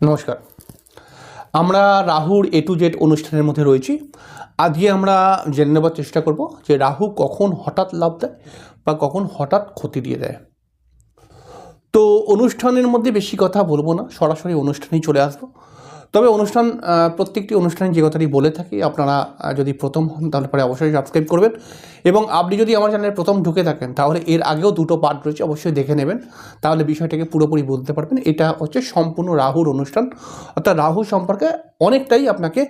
নমস্কার। আমরা রাহুর এ টু জেড অনুষ্ঠানের মধ্যে রয়েছি। আজকে আমরা জেনে নেবার চেষ্টা করব যে রাহু কখন হঠাৎ লাভ দেয় বা কখন হঠাৎ ক্ষতি দিয়ে দেয়। তো অনুষ্ঠানের মধ্যে বেশি কথা বলব না, সরাসরি অনুষ্ঠানেই চলে আসব। তবে অনুষ্ঠান প্রত্যেকটি অনুষ্ঠানে যে কথাটি বলে থাকি, আপনারা যদি প্রথম হন, তাহলে পরে অবশ্যই সাবস্ক্রাইব করবেন। এবং আপনি যদি আমার চ্যানেলে প্রথম ঢুকে থাকেন, তাহলে এর আগেও দুটো পার্ট রয়েছে, অবশ্যই দেখে নেবেন। তাহলে বিষয়টাকে পুরোপুরি বুঝতে পারবেন। এটা হচ্ছে সম্পূর্ণ রাহুর অনুষ্ঠান। অর্থাৎ রাহু সম্পর্কে অনেকটাই আপনাকে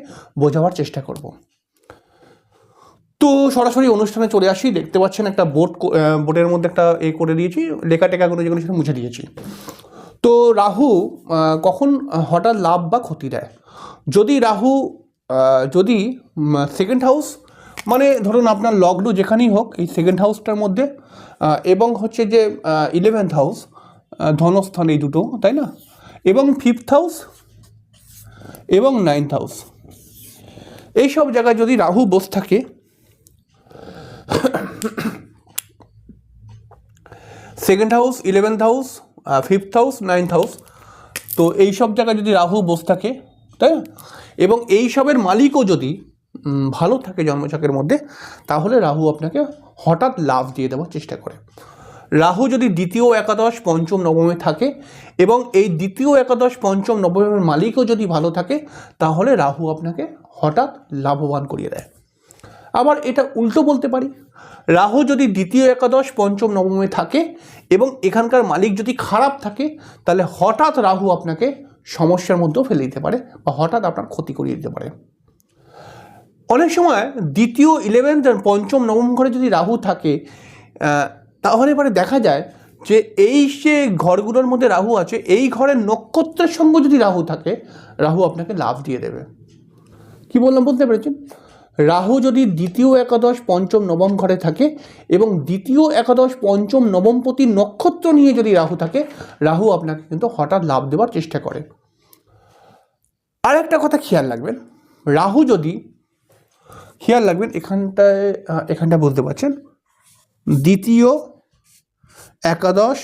বোঝাবার চেষ্টা করব। তো সরাসরি অনুষ্ঠানে চলে আসি। দেখতে পাচ্ছেন একটা বোর্ড বোর্ডের মধ্যে একটা এ করে দিয়েছি। লেখা টেখাগুলো যেগুলো সেটা মুছে দিয়েছি। তো রাহু কখন হঠাৎ লাভ বা ক্ষতি দেয়? যদি রাহু যদি সেকেন্ড হাউস মানে ধরুন আপনার লগ্ন যেখানেই হোক, এই সেকেন্ড হাউসটার মধ্যে এবং হচ্ছে যে ইলেভেন্থ হাউস ধনস্থান এই দুটো, তাই না? এবং ফিফথ হাউস এবং নাইন্থ হাউস এইসব জায়গায় যদি রাহু বসে থাকে second house eleventh house fifth house ninth house তো এই সব জায়গায় যদি রাহু বসে থাকে, তাই না? এবং এই সবের মালিকও যদি ভালো থাকে জন্মছকের মধ্যে, তাহলে রাহু আপনাকে হঠাৎ লাভ দিয়ে দেওয়ার চেষ্টা করে। রাহু যদি দ্বিতীয় একাদশ, পঞ্চম, নবমে থাকে এবং এই দ্বিতীয় একাদশ, পঞ্চম, নবমের মালিকও যদি ভালো থাকে, তাহলে রাহু আপনাকে হঠাৎ লাভবান করিয়ে দেয়। আবার এটা উল্টো বলতে পারি। রাহু যদি দ্বিতীয় একাদশ, পঞ্চম, নবমে থাকে এবং এখানকার মালিক যদি খারাপ থাকে, তাহলে হঠাৎ রাহু আপনাকে সমস্যার মধ্যেও ফেলে দিতে পারে বা হঠাৎ আপনার ক্ষতি করিয়ে দিতে পারে। অনেক সময় দ্বিতীয় ইলেভেন্থ পঞ্চম, নবম ঘরে যদি রাহু থাকে তাহলে এবারে দেখা যায় যে এই যে ঘরগুলোর মধ্যে রাহু আছে, এই ঘরের নক্ষত্রের সঙ্গে যদি রাহু থাকে, রাহু আপনাকে লাভ দিয়ে দেবে। কি বললাম, বুঝতে পেরেছেন? রাহু যদি দ্বিতীয় একাদশ, পঞ্চম, নবম ঘরে থাকে এবং দ্বিতীয় একাদশ, পঞ্চম নবমপতি নক্ষত্র নিয়ে যদি রাহু থাকে, রাহু আপনাকে কিন্তু হঠাৎ লাভ দেওয়ার চেষ্টা করে। আর একটা কথা খেয়াল রাখবেন, রাহু যদি, খেয়াল রাখবেন এখানটায় এখানটা বলতে পারছেন, দ্বিতীয় একাদশ,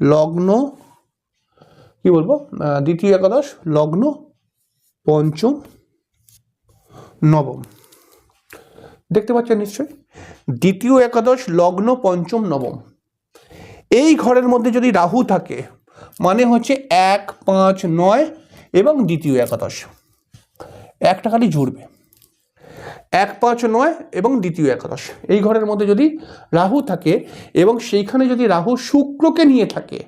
লগ্ন, কি বলব? দ্বিতীয় একাদশ, লগ্ন, পঞ্চম নবম। দেখতে পাচ্ছেন নিশ্চয়ই? দ্বিতীয় একাদশ, লগ্ন, পঞ্চম, নবম। এই ঘরের মধ্যে যদি রাহু থাকে মানে হচ্ছে এক, পাঁচ, নয় এবং দ্বিতীয় একাদশ। একটা খালি জুড়বে। এক, পাঁচ, নয় এবং দ্বিতীয় একাদশ। এই ঘরের মধ্যে যদি রাহু থাকে এবং সেইখানে যদি রাহু শুক্রকে নিয়ে থাকে,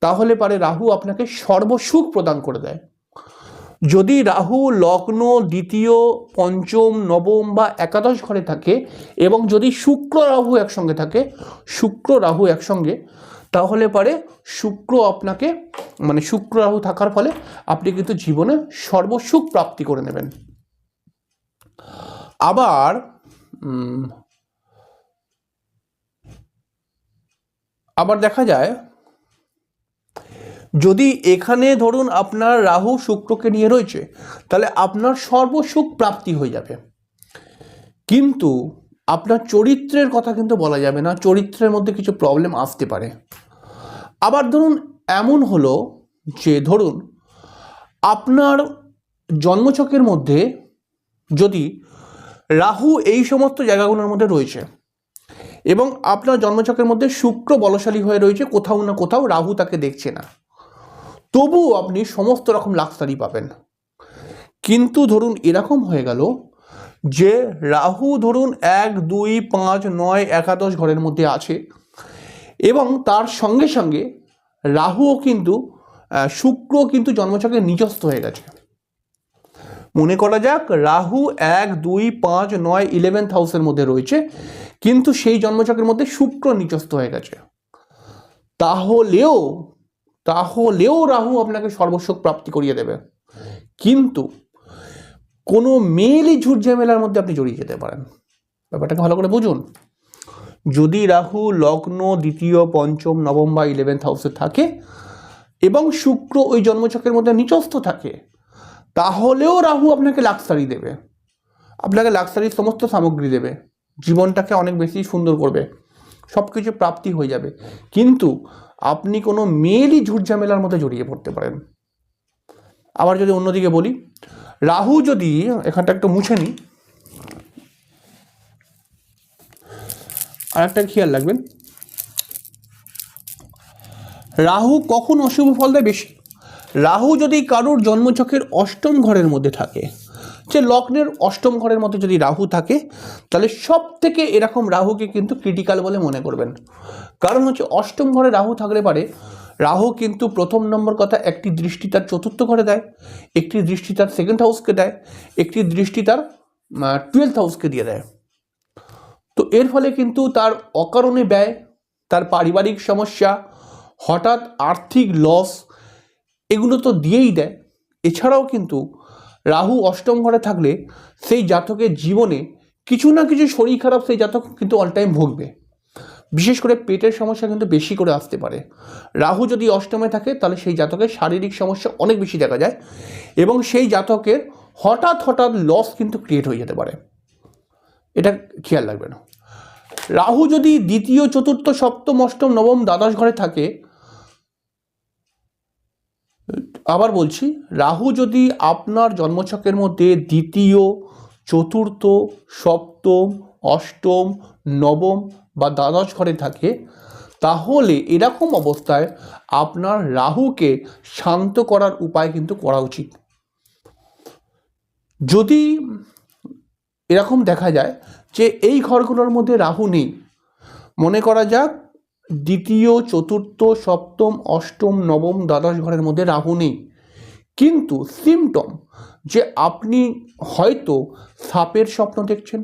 তাহলে পারে রাহু আপনাকে সর্বসুখ প্রদান করে দেয়। যদি রাহু, লগ্ন, দ্বিতীয়, পঞ্চম, নবম বা একাদশ ঘরে থাকে এবং যদি শুক্র রাহু একসঙ্গে থাকে, শুক্র রাহু একসঙ্গে, তাহলে পারে শুক্র আপনাকে মানে শুক্র রাহু থাকার ফলে আপনি কিন্তু জীবনে সর্বসুখ প্রাপ্তি করে নেবেন। আবার আবার দেখা যায় যদি এখানে ধরুন আপনার রাহু শুক্রকে নিয়ে রয়েছে, তাহলে আপনার সর্বসুখ প্রাপ্তি হয়ে যাবে। কিন্তু আপনার চরিত্রের কথা কিন্তু বলা যাবে না, চরিত্রের মধ্যে কিছু প্রবলেম আসতে পারে। আবার ধরুন এমন হলো যে ধরুন আপনার জন্মছকের মধ্যে যদি রাহু এই সমস্ত জায়গাগুলোর মধ্যে রয়েছে এবং আপনার জন্মছকের মধ্যে শুক্র বলশালী হয়ে রয়েছে, কোথাও না কোথাও রাহু তাকে দেখছে না। তবুও আপনি সমস্ত রকম লাক্সারি পাবেন। কিন্তু ধরুন এরকম হয়ে গেল যে রাহু ধরুন এক, দুই, পাঁচ, নয়, একাদশ ঘরের মধ্যে আছে এবং তার সঙ্গে সঙ্গে রাহুও কিন্তু শুক্র কিন্তু জন্মছকে নিজস্ত হয়ে গেছে। মনে করা যাক রাহু এক, দুই, পাঁচ, নয় ইলেভেন্থ হাউসের মধ্যে রয়েছে, কিন্তু সেই জন্মছকের মধ্যে শুক্র নিচস্থ হয়ে গেছে। তাহলেও তাহলেও রাহু আপনাকে সর্বসুখ প্রাপ্তি করিয়ে দেবে। কিন্তু কোনো মেয়েলি ঝুট ঝামেলার মধ্যে আপনি জড়িয়ে যেতে পারেন। ব্যাপারটাকে ভালো করে বুঝুন। যদি রাহু লগ্ন দ্বিতীয়, পঞ্চম, নবম বা ইলেভেন্থ হাউসে থাকে এবং শুক্র ওই জন্মচক্রের মধ্যে নিচস্থ থাকে, তাহলেও রাহু আপনাকে লাক্সারি দেবে। আপনাকে লাক্সারির সমস্ত সামগ্রী দেবে। জীবনটাকে অনেক বেশি সুন্দর করবে। সব কিছু প্রাপ্তি হয়ে যাবে। কিন্তু আপনি কোনো মেয়েরই ঝুট ঝামেলার মধ্যে জড়িয়ে পড়তে পারেন। আবার যদি অন্যদিকে বলি, রাহু যদি, এখানটা একটু মুছে নিই। আর একটা খেয়াল রাখবেন, রাহু কখন অশুভ ফল দেয় বেশি? রাহু যদি কারোর জন্মচকের অষ্টম ঘরের মধ্যে থাকে যে লগ্নের অষ্টম ঘরের মতো যদি রাহু থাকে, তাহলে সব থেকে এরকম রাহুকে কিন্তু ক্রিটিক্যাল বলে মনে করবেন। কারণ হচ্ছে অষ্টম ঘরে রাহু থাকলে পারে, রাহু কিন্তু প্রথম নম্বর কথা একটি দৃষ্টি তার চতুর্থ ঘরে দেয়, একটি দৃষ্টি তার সেকেন্ড হাউসকে দেয়, একটি দৃষ্টি তার টুয়েলথ হাউসকে দিয়ে দেয়। তো এর ফলে কিন্তু তার অকারণে ব্যয়, তার পারিবারিক সমস্যা, হঠাৎ আর্থিক লস এগুলো তো দিয়েই দেয়। এছাড়াও কিন্তু রাহু অষ্টম ঘরে থাকলে সেই জাতকের জীবনে কিছু না কিছু শরীর খারাপ, সেই জাতক কিন্তু অল টাইম ভুগবে। বিশেষ করে পেটের সমস্যা কিন্তু বেশি করে আসতে পারে। রাহু যদি অষ্টমে থাকে, তাহলে সেই জাতকের শারীরিক সমস্যা অনেক বেশি দেখা যায় এবং সেই জাতকের হঠাৎ হঠাৎ লস কিন্তু ক্রিয়েট হয়ে যেতে পারে। এটা খেয়াল রাখবেন। রাহু যদি দ্বিতীয়, চতুর্থ, সপ্তম, অষ্টম, নবম, দ্বাদশ ঘরে থাকে আবার বলছি, রাহু যদি আপনার জন্মছকের মধ্যে দ্বিতীয়, চতুর্থ, সপ্তম, অষ্টম, নবম বা দ্বাদশ ঘরে থাকে, তাহলে এরকম অবস্থায় আপনার রাহুকে শান্ত করার উপায় কিন্তু করা উচিত। যদি এরকম দেখা যায় যে এই ঘরগুলোর মধ্যে রাহু নেই, মনে করা যাক দ্বিতীয়, চতুর্থ, সপ্তম, অষ্টম, নবম দ্বাদশ ঘরের মধ্যে রাহু নেই। কিন্তু সিমটম যে আপনি হয়তো সাপের স্বপ্ন দেখছেন,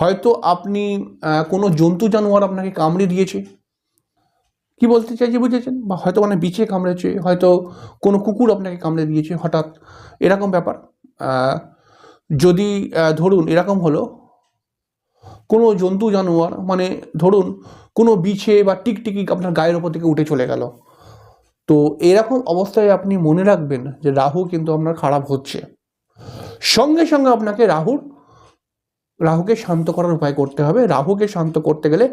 হয়তো আপনি কোনো জন্তু জানোয়ার আপনাকে কামড়ে দিয়েছে। কি বলতে চাইছি বুঝেছেন? বা হয়তো মানে বিচে কামড়েছে, হয়তো কোনো কুকুর আপনাকে কামড়ে দিয়েছে, হঠাৎ এরকম ব্যাপার। যদি ধরুন এরকম হলো কোনো জন্তু, জানোয়ার মানে ধরুন কোনো বিছে বা টিকটিকি আপনার গায়ের ওপর থেকে উঠে চলে গেল। তো এরকম অবস্থায় আপনি মনে রাখবেন যে রাহু কিন্তু আপনার খারাপ হচ্ছে। সঙ্গে সঙ্গে আপনাকে রাহুর, রাহুকে শান্ত করার উপায় করতে হবে। রাহুকে শান্ত করতে গেলে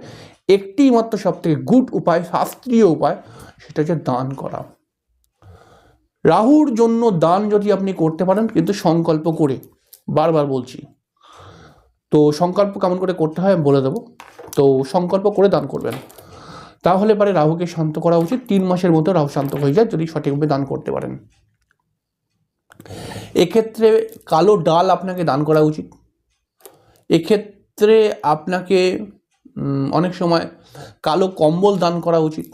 একটি মাত্র সব থেকে গুড উপায়, শাস্ত্রীয় উপায়, সেটা হচ্ছে দান করা। রাহুর জন্য দান যদি আপনি করতে পারেন, কিন্তু সংকল্প করে বারবার বলছি তো সংকল্প কেমন করে করতে হয় আমি বলে দেবো। তো সংকল্প করে দান করবেন। তাহলে পরে রাহুকে শান্ত করা উচিত। তিন মাসের মতো রাহু শান্ত হয়ে যায় যদি সঠিকভাবে দান করতে পারেন। এক্ষেত্রে কালো ডাল আপনাকে দান করা উচিত। এক্ষেত্রে আপনাকে অনেক সময় কালো কম্বল দান করা উচিত।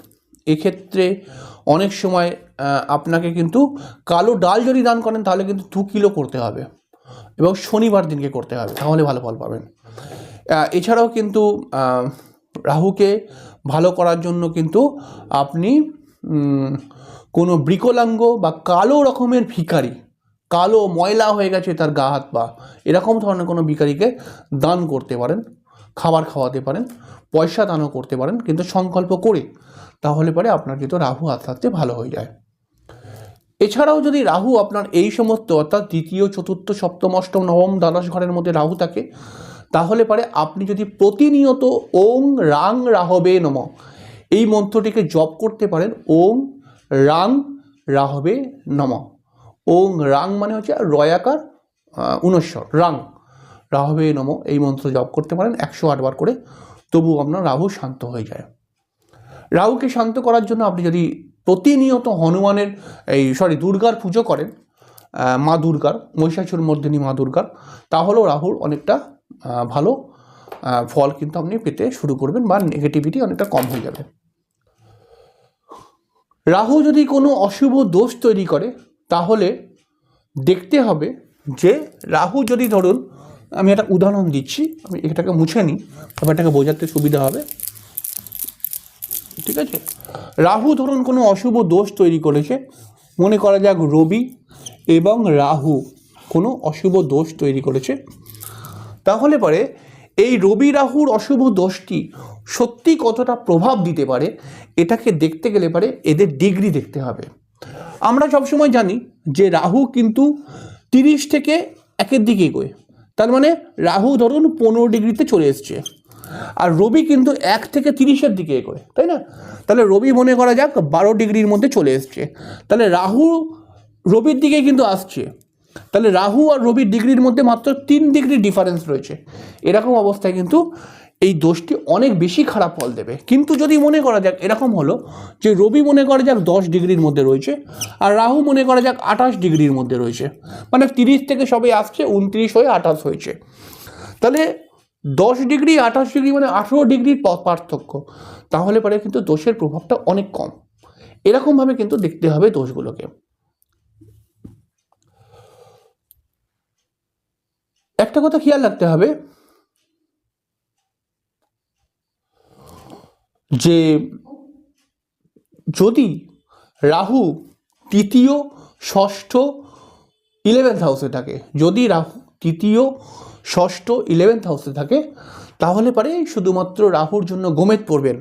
এক্ষেত্রে অনেক সময় আপনাকে কিন্তু কালো ডাল যদি দান করেন তাহলে কিন্তু দু কিলো করতে হবে। এবং শনিবার দিনকে করতে হবে, তাহলে ভালো ফল পাবেন। এছাড়াও কিন্তু রাহুকে ভালো করার জন্য কিন্তু আপনি কোনো বৃকলাঙ্গ বা কালো রকমের ভিখারি, কালো ময়লা হয়ে গেছে তার গা, হাত, পা, এরকম ধরনের কোনো ভিখারিকে দান করতে পারেন, খাবার খাওয়াতে পারেন, পয়সা দানও করতে পারেন, কিন্তু সংকল্প করে, তাহলে পরে আপনার কিন্তু রাহু আস্তে আস্তে ভালো হয়ে যায়। এছাড়াও যদি রাহু আপনার এই সমস্ত, অর্থাৎ দ্বিতীয়, চতুর্থ, সপ্তম, অষ্টম, নবম দ্বাদশ ঘরের মধ্যে রাহু থাকে, তাহলে পারে আপনি যদি প্রতিনিয়ত ওং রাং রাহবে নম, এই মন্ত্রটিকে জপ করতে পারেন ওং রাং রাহবে নম। ওং রাং মানে হচ্ছে রয়াকার উনস্বর, রাং রাহবে নম, এই মন্ত্র জপ করতে পারেন একশো আটবার করে তবু আপনার রাহু শান্ত হয়ে যায়। রাহুকে শান্ত করার জন্য আপনি যদি প্রতিনিয়ত হনুমানের এই সরি দুর্গার পুজো করেন মা দুর্গার, মহিষাসুর মর্দিনী মা দুর্গার, তাহলেও রাহুর অনেকটা ভালো ফল কিন্তু আপনি পেতে শুরু করবেন বা নেগেটিভিটি অনেকটা কম হয়ে যাবে। রাহু যদি কোনো অশুভ দোষ তৈরি করে, তাহলে দেখতে হবে যে রাহু যদি ধরুন, আমি একটা উদাহরণ দিচ্ছি, আমি এটাকে মুছে নিই, ব্যাপারটাকে বোঝাতে সুবিধা হবে। ঠিক আছে? রাহু ধরুন কোনো অশুভ দোষ তৈরি করেছে। মনে করা যাক রবি এবং রাহু কোনো অশুভ দোষ তৈরি করেছে। তাহলে পরে এই রবি রাহুর অশুভ দোষটি সত্যি কতটা প্রভাব দিতে পারে, এটাকে দেখতে গেলে পারে এদের ডিগ্রি দেখতে হবে। আমরা সবসময় জানি যে রাহু কিন্তু তিরিশ থেকে একের দিকে এগোয়। তার মানে রাহু ধরুন পনেরো ডিগ্রিতে চলে এসছে। আর রবি কিন্তু এক থেকে তিরিশের দিকে এগোয়, তাই না? তাহলে রবি মনে করা যাক বারো ডিগ্রির মধ্যে চলে এসছে। তাহলে রাহু রবির দিকে কিন্তু আসছে। তাহলে রাহু আর রবির ডিগ্রির মধ্যে মাত্র তিন ডিগ্রি ডিফারেন্স রয়েছে। এরকম অবস্থায় কিন্তু এই দোষটি অনেক বেশি খারাপ ফল দেবে। কিন্তু যদি মনে করা যাক, এরকম হলো যে রবি মনে করা যাক দশ ডিগ্রির মধ্যে রয়েছে আর রাহু মনে করা যাক আঠাশ ডিগ্রির মধ্যে রয়েছে। মানে তিরিশ থেকে সবে আসছে, উনত্রিশ হয়ে আঠাশ হয়েছে। তাহলে দশ ডিগ্রি, আঠাশ ডিগ্রি মানে আঠেরো ডিগ্রির পার্থক্য। তাহলে পরে কিন্তু দোষের প্রভাবটা অনেক কম। এরকমভাবে কিন্তু দেখতে হবে দোষগুলোকে। একটা কথা খেয়াল রাখতে হবে যে যদি রাহু তৃতীয়, ষষ্ঠ ইলেভেন্থ হাউসে থাকে, যদি রাহু তৃতীয় ষষ্ঠ ইলেভেন্থ হাউসে থাকে, তাহলে পারে শুধুমাত্র রাহুর জন্য গোমেদ পড়বেন।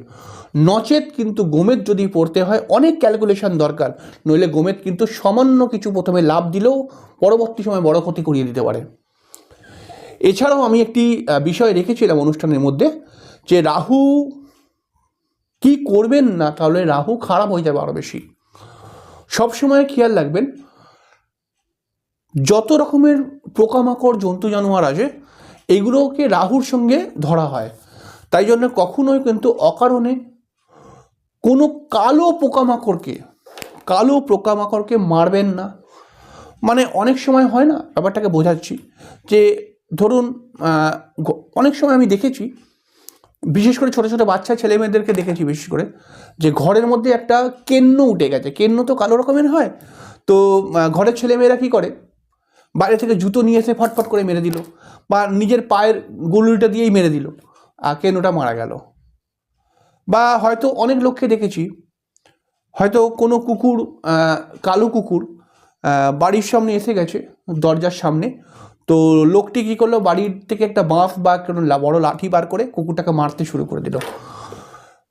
নচেত কিন্তু গোমেদ যদি পড়তে হয়, অনেক ক্যালকুলেশন দরকার। নইলে গোমেদ কিন্তু সামান্য কিছু প্রথমে লাভ দিলেও পরবর্তী সময় বড় ক্ষতি করিয়ে দিতে পারে। এছাড়াও আমি একটি বিষয় রেখেছিলাম অনুষ্ঠানের মধ্যে, যে রাহু কি করবেন না, তাহলে রাহু খারাপ হয়ে যাবে আরও বেশি। সবসময় খেয়াল রাখবেন যত রকমের পোকামাকড়, জন্তু, জানোয়ার আছে এগুলোকে রাহুর সঙ্গে ধরা হয়। তাই জন্য কখনোই কিন্তু অকারণে কোনো কালো পোকামাকড়কে কালো পোকামাকড়কে মারবেন না। মানে অনেক সময় হয় না, ব্যাপারটাকে বোঝাচ্ছি যে ধরুন অনেক সময় আমি দেখেছি, বিশেষ করে ছোটো ছোটো বাচ্চা ছেলে মেয়েদেরকে দেখেছি বিশেষ করে, যে ঘরের মধ্যে একটা কেন্ন উঠে গেছে। কেন্ন তো কালো রকমের হয়। তো ঘরের ছেলে মেয়েরা কী করে? বাইরে থেকে জুতো নিয়ে এসে ফটফট করে মেরে দিল বা নিজের পায়ের গুলুলিটা দিয়েই মেরে দিল। কেনোটা মারা গেল? বা হয়তো অনেক লোককে দেখেছি, হয়তো কোনো কুকুর কালো কুকুর বাড়ির সামনে এসে গেছে, দরজার সামনে। তো লোকটি কী করল? বাড়ির থেকে একটা বাঁশ বা কোনো বড় লাঠি বার করে কুকুরটাকে মারতে শুরু করে দিল।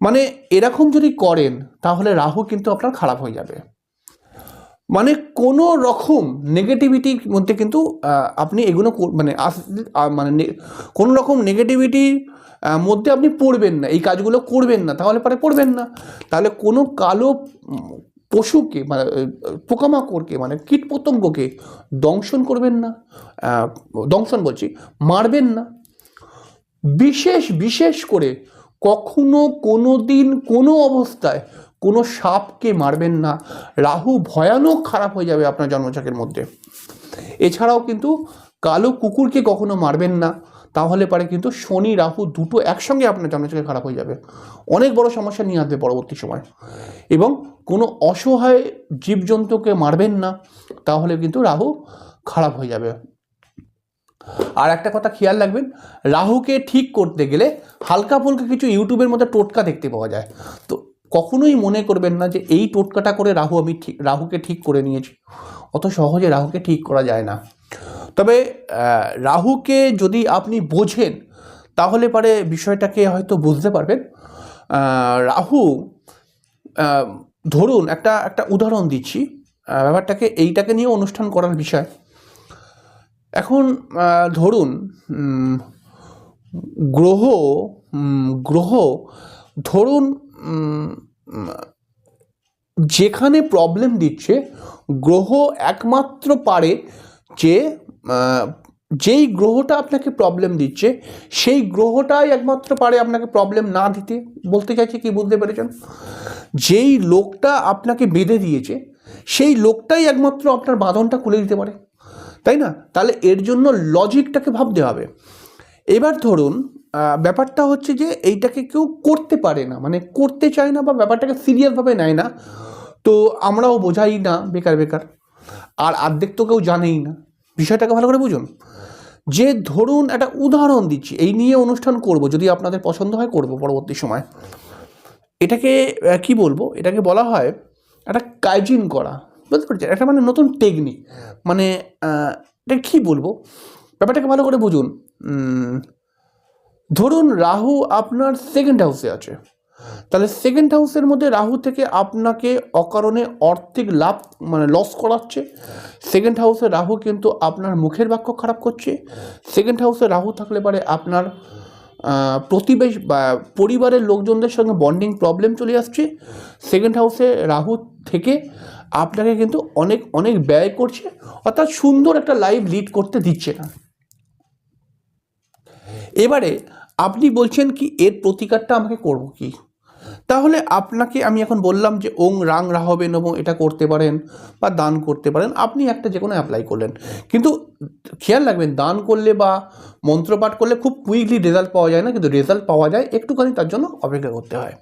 মানে এরকম যদি করেন, তাহলে রাহু কিন্তু আপনার খারাপ হয়ে যাবে। মানে কোনো রকম নেগেটিভিটির মধ্যে কিন্তু আপনি এগুলো মানে মানে কোনো রকম নেগেটিভিটির মধ্যে আপনি পড়বেন না, এই কাজগুলো করবেন না, তাহলে পরে পড়বেন না। তাহলে কোনো কালো পশুকে মানে পোকামাকড়কে মানে কীটপতঙ্গকে দংশন করবেন না দংশন বলছি, মারবেন না। বিশেষ বিশেষ করে কখনো কোনো দিন কোনো অবস্থায় কোনো সাপকে মারবেন না। রাহু ভয়ানক খারাপ হয়ে যাবে আপনার জন্মচাকের মধ্যে। এছাড়াও কিন্তু কালো কুকুরকে কখনো মারবেন না। তাহলে পারে কিন্তু শনি, রাহু দুটো একসঙ্গে আপনার জন্মচাকে খারাপ হয়ে যাবে। অনেক বড় সমস্যা নিয়ে আসবে পরবর্তী সময়। এবং কোনো অসহায় জীবজন্তুকে মারবেন না, তাহলে কিন্তু রাহু খারাপ হয়ে যাবে। আর একটা কথা খেয়াল রাখবেন, রাহুকে ঠিক করতে গেলে হালকা ফুলকা কিছু ইউটিউবের মধ্যে টোটকা দেখতে পাওয়া যায়। তো কখনোই মনে করবেন না যে এই টোটকাটা করে রাহু আমি ঠিক, রাহুকে ঠিক করে নিয়েছি। অত সহজে রাহুকে ঠিক করা যায় না। তবে রাহুকে যদি আপনি বোঝেন, তাহলে পারে বিষয়টাকে হয়তো বুঝতে পারবেন। রাহু ধরুন একটা একটা উদাহরণ দিচ্ছি। ব্যাপারটাকে, এইটাকে নিয়ে অনুষ্ঠান করার বিষয়। এখন ধরুন গ্রহ গ্রহ, ধরুন যেখানে প্রবলেম দিচ্ছে, গ্রহ একমাত্র পারে যে যেই গ্রহটা আপনাকে প্রবলেম দিচ্ছে, সেই গ্রহটাই একমাত্র পারে আপনাকে প্রবলেম না দিতে। বলতে চাইছি কি, বুঝতে পেরেছেন? যেই লোকটা আপনাকে বেঁধে দিয়েছে, সেই লোকটাই একমাত্র আপনার বাঁধনটা খুলে দিতে পারে। তাই না? তাহলে এর জন্য লজিকটাকে ভাবতে হবে। এবার ধরুন ব্যাপারটা হচ্ছে যে এইটাকে কেউ করতে পারে না। মানে করতে চায় না বা ব্যাপারটাকে সিরিয়াসভাবে নেয় না। তো আমরাও বোঝাই না বেকার বেকার। আর অর্ধেক তো কেউ জানেই না। বিষয়টাকে ভালো করে বুঝুন। যে ধরুন একটা উদাহরণ দিচ্ছি, এই নিয়ে অনুষ্ঠান করব, যদি আপনাদের পছন্দ হয় করব পরবর্তী সময়। এটাকে কি বলব? এটাকে বলা হয় একটা কাইজিন করা। বুঝতে পারছেন? একটা মানে নতুন টেকনিক মানে এটা কী বলব? ব্যাপারটাকে ভালো করে বুঝুন। ধরুন রাহু আপনার সেকেন্ড হাউসে আছে। তাহলে সেকেন্ড হাউসের মধ্যে রাহু থেকে আপনাকে অকারণে অর্থিক লাভ মানে লস করাচ্ছে। সেকেন্ড হাউসে রাহু কিন্তু আপনার মুখের বাক্য খারাপ করছে। সেকেন্ড হাউসে রাহু থাকলে পারে আপনার প্রতিবেশ বা পরিবারের লোকজনদের সঙ্গে বন্ডিং প্রবলেম চলে আসছে। সেকেন্ড হাউসে রাহু থেকে আপনাকে কিন্তু অনেক অনেক ব্যয় করছে। অর্থাৎ সুন্দর একটা লাইফ লিড করতে দিচ্ছে না। এবারে আপনি বলছেন কি এর প্রতিকারটা আমাকে করব কি? তাহলে আপনাকে আমি এখন বললাম যে ওং রাং রাহবে নম, এটা করতে পারেন বা দান করতে পারেন, আপনি একটা যে কোনো অ্যাপ্লাই করলেন। কিন্তু খেয়াল রাখবেন, দান করলে বা মন্ত্রপাঠ করলে খুব কুইকলি রেজাল্ট পাওয়া যায় না, কিন্তু রেজাল্ট পাওয়া যায় একটুখানি তার জন্য অপেক্ষা করতে হয়।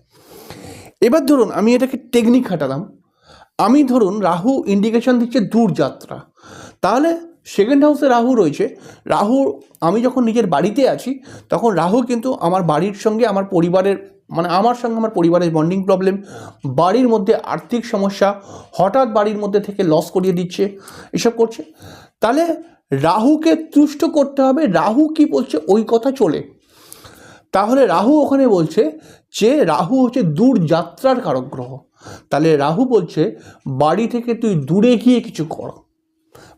এবার ধরুন, আমি এটাকে টেকনিক খাটালাম। আমি ধরুন, রাহু ইন্ডিকেশন দিচ্ছে দূর যাত্রা। তাহলে সেকেন্ড হাউসে রাহু রয়েছে। রাহু, আমি যখন নিজের বাড়িতে আছি, তখন রাহু কিন্তু আমার বাড়ির সঙ্গে আমার পরিবারের মানে আমার সঙ্গে আমার পরিবারের বন্ডিং প্রবলেম বাড়ির মধ্যে আর্থিক সমস্যা, হঠাৎ বাড়ির মধ্যে থেকে লস করিয়ে দিচ্ছে, এসব করছে। তাহলে রাহুকে তুষ্ট করতে হবে, রাহু কি বলছে ওই কথা চলে। তাহলে রাহু ওখানে বলছে যে রাহু হচ্ছে দূর যাত্রার কারক গ্রহ তাহলে রাহু বলছে, বাড়ি থেকে তুই দূরে গিয়ে কিছু কর।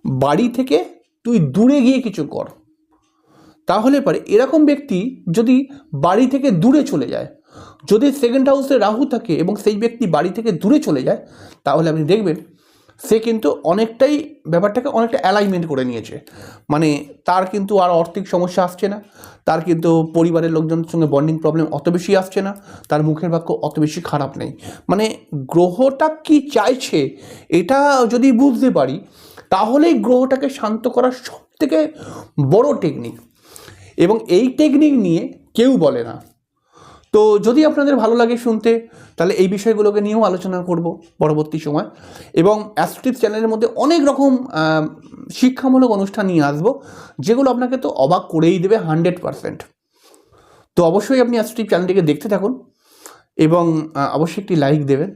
বাড়ি থেকে তুই দূরে গিয়ে কিছু কর। তাহলে পরে এরকম ব্যক্তি যদি বাড়ি থেকে দূরে চলে যায়, যদি সেকেন্ড হাউসে রাহু থাকে এবং সেই ব্যক্তি বাড়ি থেকে দূরে চলে যায়, তাহলে আপনি দেখবেন সে কিন্তু অনেকটাই ব্যাপারটাকে অনেকটা অ্যালাইনমেন্ট করে নিয়েছে। মানে তার কিন্তু আর আর্থিক সমস্যা আসছে না, তার কিন্তু পরিবারের লোকজনের সঙ্গে বন্ডিং প্রবলেম অত বেশি আসছে না, তার মুখের বাক্য অত বেশি খারাপ নেই। মানে গ্রহটা কি চাইছে, এটা যদি বুঝতে পারি তাহলেই গ্রহটাকে শান্ত করার সব থেকে বড় টেকনিক এবং এই টেকনিক নিয়ে কেউ বলে না। তো যদি আপনাদের ভালো লাগে শুনতে, তাহলে এই বিষয়গুলোকে নিয়েও আলোচনা করব পরবর্তী সময়। এবং অ্যাস্ট্রিপ চ্যানেলের মধ্যে অনেক রকম শিক্ষামূলক অনুষ্ঠান নিয়ে আসব, যেগুলো আপনাকে তো অবাক করেই দেবে হান্ড্রেড পারসেন্ট। তো অবশ্যই আপনি অ্যাস্ট্রিপ চ্যানেলটিকে দেখতে থাকুন এবং অবশ্যই একটি লাইক দেবেন।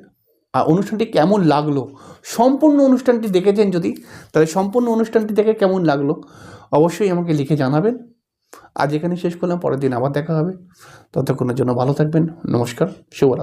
অনুষ্ঠানটি কেমন লাগল? সম্পূর্ণ অনুষ্ঠানটি দেখেছেন যদি, তাহলে সম্পূর্ণ অনুষ্ঠানটি দেখে কেমন লাগল? অবশ্যই আমাকে লিখে জানাবেন। আজ এখানে শেষ করলাম, পরের দিন আবার দেখা হবে। ততক্ষণের জন্য ভালো থাকবেন। নমস্কার, শুভরাত্রি।